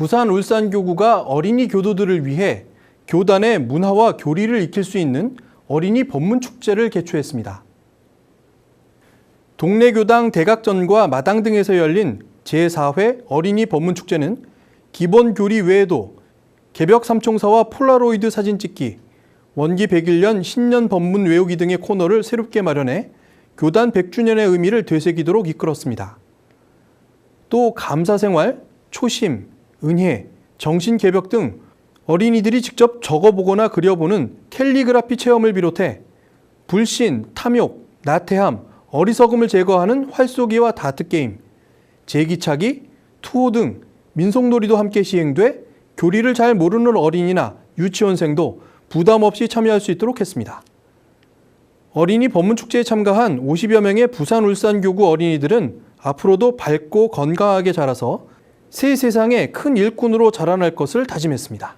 부산 울산 교구가 어린이 교도들을 위해 교단의 문화와 교리를 익힐 수 있는 어린이 법문 축제를 개최했습니다. 동네 교당 대각전과 마당 등에서 열린 제4회 어린이 법문 축제는 기본 교리 외에도 개벽 삼총사와 폴라로이드 사진 찍기, 원기 101년 신년 법문 외우기 등의 코너를 새롭게 마련해 교단 100주년의 의미를 되새기도록 이끌었습니다. 또 감사생활, 초심, 은혜, 정신개벽 등 어린이들이 직접 적어보거나 그려보는 캘리그라피 체험을 비롯해 불신, 탐욕, 나태함, 어리석음을 제거하는 활쏘기와 다트게임, 제기차기, 투호 등 민속놀이도 함께 시행돼 교리를 잘 모르는 어린이나 유치원생도 부담 없이 참여할 수 있도록 했습니다. 어린이 법문축제에 참가한 50여 명의 부산 울산교구 어린이들은 앞으로도 밝고 건강하게 자라서 새 세상의 큰 일꾼으로 자라날 것을 다짐했습니다.